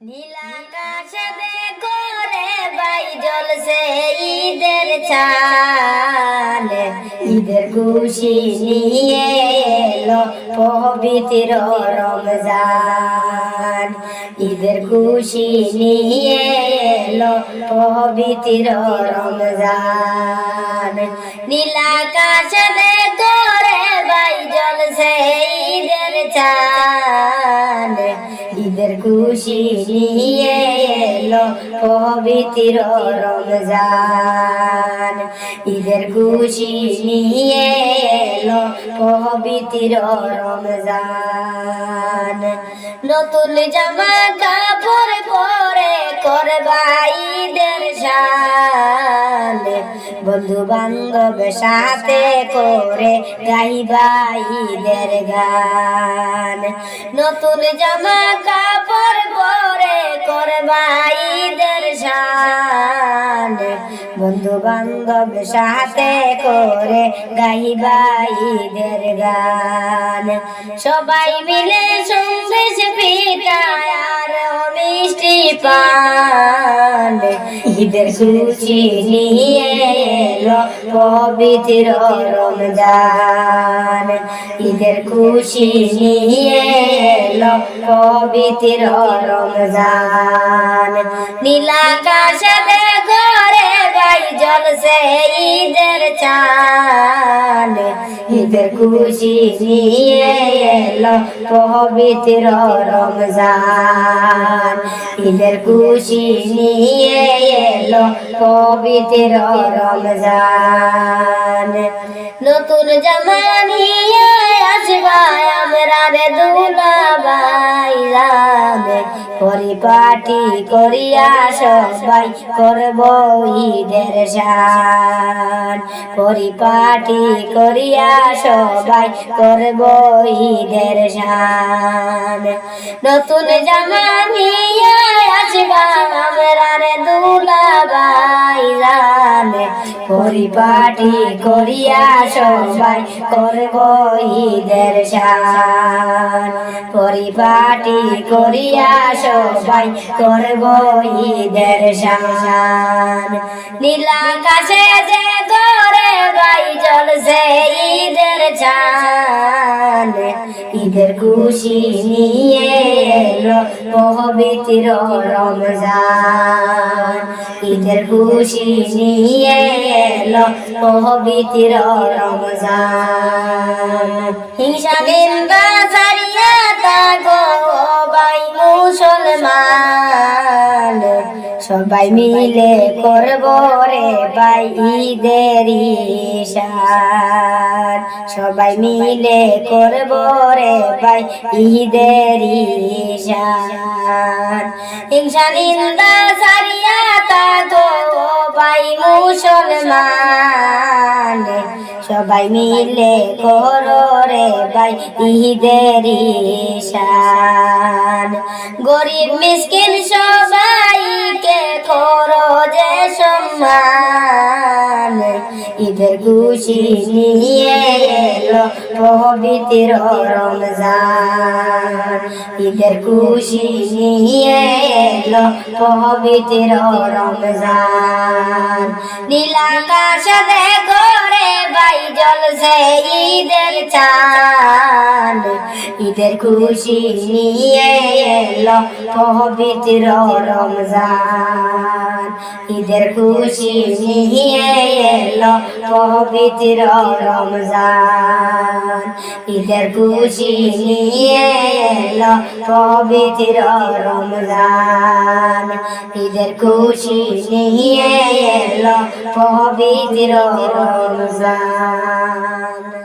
নীলাকাশে দেখো রে বাই জলসে ঈদের চাল ঈদের খুশি নিয়ে এলো পবিত্র রমজান। ঈদের খুশি নিয়ে এলো পবিত্র রমজান। নীলাকাশে দেখো খুশি নিয়ে এলো পবিত্র রমজান। ঈদের খুশি নিয়ে এলো পবিত্র রমজান। নতুন জামা কাপড় পরে করবা ঈদের শান বন্ধু বান্ধব সাথে করে গাইবা ঈদের গান। নতুন জামা কাপড় পরে করবা ঈদের শান। বন্ধু বান্ধব সাথে করে গাইবা ঈদের গান। সবাই মিলে সন্দেশ পিঠায় আর মিষ্টি পান। ঈদের খুশি নিয়ে পবিত্র রমজান। ঈদের খুশি নিয়ে এলো পবিত্র রমজান। নীলাকাশে ঘরে গাই জলসে ঈদের চান ঈদের খুশি নিয়ে এলো পবিত্র রমজান। ঈদের খুশি নিয়ে এলো পবিত্র রমজান। নতুন জামা নিয়ে আসবা আমরা রে দুলাবাই রামে পরিপাটি করিয়া সবাই করব ঈদের শান। পরিপাটি করিয়া সবাই করব ঈদের শান। নতুন পরিপাটি করিয়া সবাই করব ঈদের শান। পরিপাটি করিয়া সবাই করব ঈদের শান। নীলাকাশে যে করে বাই জলসে ঈদের খুশি নিয়ে এলো পবিত্র রমজান। ঈদের খুশি নিয়ে এলো পবিত্র রমজান। হিংসা সবাই মিলে করব রে বাই ঈদের ঈশান। সবাই মিলে করব রে বাই ঈদের ঈশান। হিংসা নিন্দা সারিয়া তাগো বাই মুসলমান। সবাই মিলে করো রে ভাই ঈদের ঈশান। গরিব, মিসকিন সবাইকে ঈদের খুশি নিয়ে এলো পবিত্র রমজান। ঈদের খুশি নিয়ে এলো পবিত্র রমজান। নীলাকাশ দেখো রে ভাই জলসে ঈদের চান ঈদের খুশি নিয়ে এলো পবিত্র রমজান। ঈদের খুশি নিয়ে এলো পবিত্র রমজান। ঈদের খুশি নিয়ে এলো পবিত্র রমজান। ঈদের খুশি নিয়ে এলো পবিত্র রমজান।